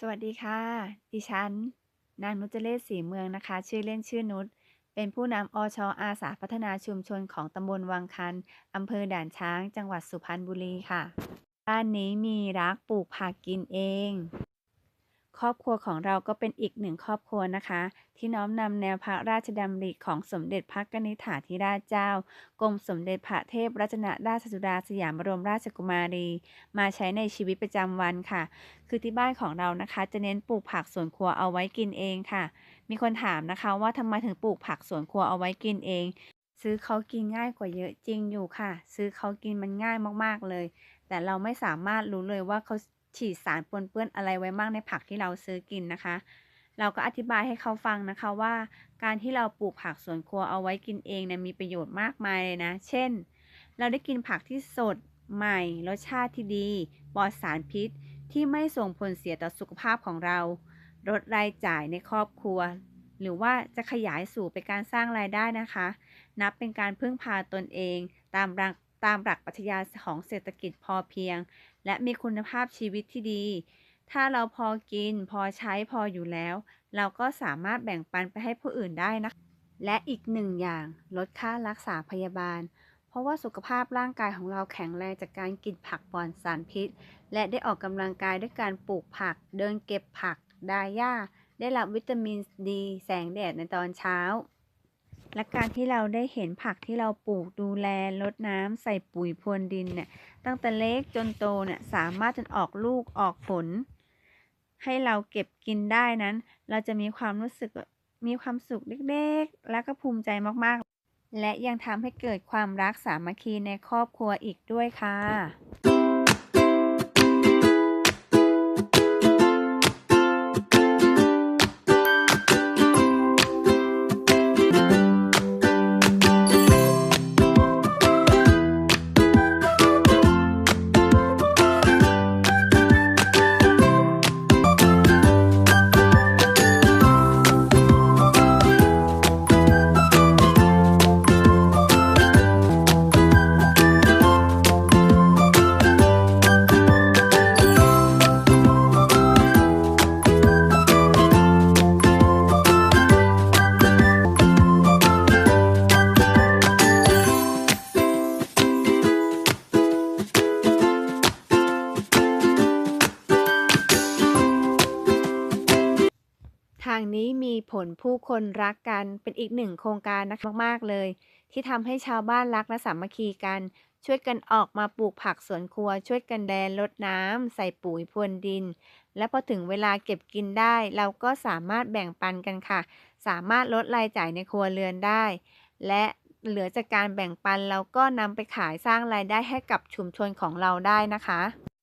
สวัสดีค่ะ ดิฉัน นางนุชเจเลศศรีเมืองนะคะ ชื่อเล่นชื่อนุช เป็นผู้นำอชอาสาพัฒนาชุมชนของตำบลวังคันอำเภอด่านช้าง จังหวัดสุพรรณบุรีค่ะ บ้านนี้มีรักปลูกผักกินเอง ครอบครัวของเราก็เป็นอีกหนึ่งครอบครัวนะคะ ที่น้อมนำแนวพระราชดำริของสมเด็จพระกนิษฐาธิราชเจ้า กรมสมเด็จพระเทพรัตนราชสุดาสยามบรมราชกุมารี มาใช้ในชีวิตประจำวันค่ะ คือที่บ้านของเรานะคะ จะเน้นปลูกผักสวนครัวเอาไว้กินเองค่ะ มีคนถามนะคะว่าทำไมถึงปลูกผักสวนครัวเอาไว้กินเองซื้อเขากินง่ายกว่าเยอะจริงอยู่ค่ะ ซื้อเขากินมันง่ายมากๆเลย แต่เราไม่สามารถรู้เลยว่าเขา ฉีดสารปนเปื้อนอะไรไว้บ้างในผักที่เราซื้อกินนะคะ เราก็อธิบายให้เขาฟังนะคะว่า การที่เราปลูกผักสวนครัวเอาไว้กินเองเนี่ยมีประโยชน์มากมายเลยนะ เช่น เราได้กินผักที่สดใหม่ รสชาติที่ดีปลอดสารพิษที่ไม่ส่งผลเสียต่อสุขภาพของเราลดรายจ่ายในครอบครัว หรือว่าจะขยายสู่ไปการสร้างรายได้นะคะ นับเป็นการพึ่งพาตนเอง ตามรักตามหลักปรัชญาของเศรษฐกิจพอเพียง และมีคุณภาพชีวิตที่ดี ถ้าเราพอกินพอใช้พออยู่แล้ว เราก็สามารถแบ่งปันไปให้ผู้อื่นได้นะ และอีกหนึ่งอย่างลดค่ารักษาพยาบาล เพราะว่าสุขภาพร่างกายของเราแข็งแรงจากการกินผักปลอดสารพิษ และได้ออกกำลังกายด้วยการปลูกผัก เดินเก็บผัก ดาหญ้าได้รับวิตามินดี แสงแดดในตอนเช้า และการที่เราได้เห็นผักที่เราปลูกดูแลรดน้ำใส่ปุ๋ยพรวนดินเนี่ยตั้งแต่เล็กจนโตเนี่ยสามารถจนออกลูกออกผล ให้เราเก็บกินได้นั้น เราจะมีความรู้สึกมีความสุขเล็กๆ และก็ภูมิใจมากๆ และยังทำให้เกิดความรักสามัคคีในครอบครัวอีกด้วยค่ะางนี้มีผลผู้คนรักกันเป็นอีกหนึ่งโครงการนะคะมากๆเลย ที่ทำให้ชาวบ้านรักและสามัคคีกัน ช่วยกันออกมาปลูกผักสวนครัว ช่วยกันแดนรดน้ำใส่ปุ๋ยพรวนดิน และพอถึงเวลาเก็บกินได้ เราก็สามารถแบ่งปันกันค่ะ สามารถลดรายจ่ายในครัวเรือนได้ และเหลือจากการแบ่งปันเราก็นำไปขายสร้างรายได้ให้กับชุมชนของเราได้นะคะ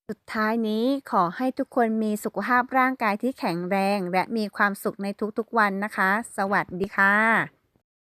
สุดท้ายนี้ขอให้ทุกคนมีสุขภาพร่างกายที่แข็งแรง และมีความสุขในทุกๆวันนะคะ สวัสดีค่ะ